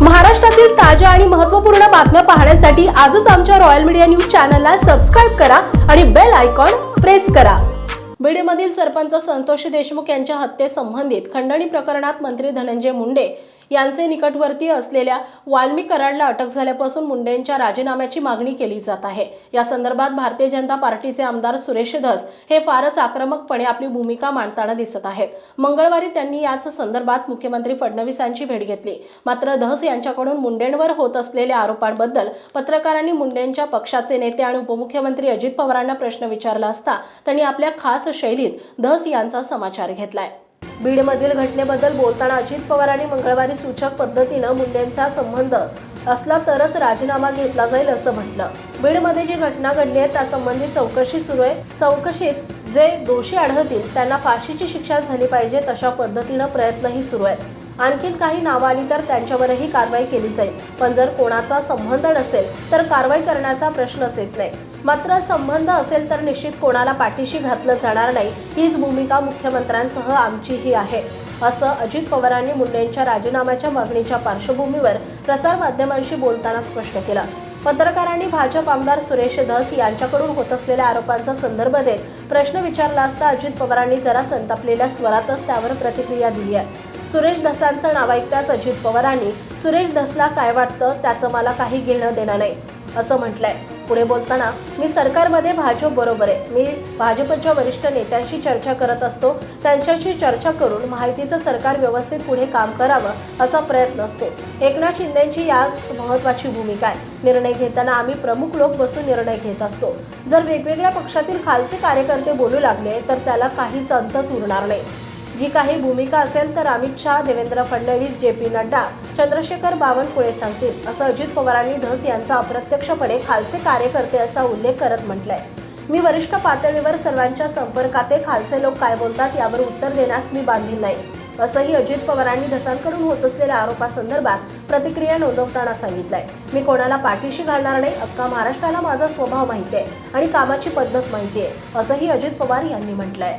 महाराष्ट्रातील ताज्या आणि महत्त्वपूर्ण बातम्या पाहण्यासाठी आजच आमच्या रॉयल मीडिया न्यूज चॅनलला सबस्क्राईब करा आणि बेल आयकॉन प्रेस करा. बीडमधील सरपंच संतोष देशमुख यांच्या हत्येसंबंधित खंडणी प्रकरणात मंत्री धनंजय मुंडे यांचे निकटवर्तीय असलेल्या वाल्मी कराडला अटक झाल्यापासून मुंडेंच्या राजीनाम्याची मागणी केली जात आहे. या संदर्भात भारतीय जनता पार्टीचे आमदार सुरेश धस हे फारच आक्रमकपणे आपली भूमिका मांडताना दिसत आहेत. मंगळवारी त्यांनी याच संदर्भात मुख्यमंत्री फडणवीसांची भेट घेतली. मात्र धस यांच्याकडून मुंडेंवर होत असलेल्या आरोपांबद्दल पत्रकारांनी मुंडेंच्या पक्षाचे नेते आणि उपमुख्यमंत्री अजित पवारांना प्रश्न विचारला असता त्यांनी आपल्या खास शैलीत धस यांचा समाचार घेतलाय. बीडमधील घटनेबद्दल बोलताना अजित पवारांनी मंगळवारी सूचक पद्धतीनं मुंडेंचा संबंध असला तरच राजीनामा घेतला जाईल असं म्हटलं. बीडमध्ये जी घटना घडली आहे त्यासंबंधी चौकशी सुरू आहे. चौकशीत जे दोषी आढळतील त्यांना फाशीची शिक्षा झाली पाहिजे तशा पद्धतीनं प्रयत्नही सुरू आहेत. आणखीन काही नावं आली तर त्यांच्यावरही कारवाई केली जाईल. पण जर कोणाचा संबंध नसेल तर कारवाई करण्याचा प्रश्नच येत नाही. मात्र संबंध असेल तर निश्चित कोणाला पाठीशी घातलं जाणार नाही हीच भूमिका मुख्यमंत्र्यांसह आमचीही आहे. असं अजित पवारांनी मुंडेंच्या राजीनाम्याच्या मागणीच्या पार्श्वभूमीवर प्रसारमाध्यमांशी बोलताना स्पष्ट केलं. पत्रकारांनी भाजप आमदार सुरेश धस यांच्याकडून होत असलेल्या आरोपांचा संदर्भ देत प्रश्न विचारला असता अजित पवारांनी जरा संतापलेल्या स्वरातच त्यावर प्रतिक्रिया दिली आहे. सुरेश धसांचं नाव ऐकताच अजित पवारांनी सुरेश धसला काय वाटतं? त्याचं मला काही घेणं देणं नाही असं म्हटलंय. पुढे बोलताना मी सरकारमध्ये भाजप बरोबर आहे. मी भाजपच्या वरिष्ठ नेत्यांशी चर्चा करत असतो. त्यांच्याशी चर्चा करून माहितीचं सरकार व्यवस्थित पुढे काम करावं असा प्रयत्न असतो. एकनाथ शिंदेची यात महत्वाची भूमिका आहे. निर्णय घेताना आम्ही प्रमुख लोक बसून निर्णय घेत असतो. जर वेगवेगळ्या पक्षातील खालचे कार्यकर्ते बोलू लागले तर त्याला काहीच अंतच उरणार नाही. जी काही भूमिका असेल तर अमित शहा देवेंद्र फडणवीस जे पी नड्डा चंद्रशेखर बावनकुळे सांगतील असं अजित पवारांनी धस यांचा अप्रत्यक्षपणे खालचे कार्यकर्ते असा उल्लेख करत म्हटलंय. मी वरिष्ठ पातळीवर सर्वांच्या संपर्कात खालचे लोक काय बोलतात यावर उत्तर देण्यास मी बांधील नाही. असंही अजित पवारांनी धसांकडून होत असलेल्या आरोपासंदर्भात प्रतिक्रिया नोंदवताना सांगितलंय. मी कोणाला पाठीशी घालणार नाही अख्खा महाराष्ट्राला माझा स्वभाव माहिती आहे आणि कामाची पद्धत माहिती आहे असंही अजित पवार यांनी म्हटलंय.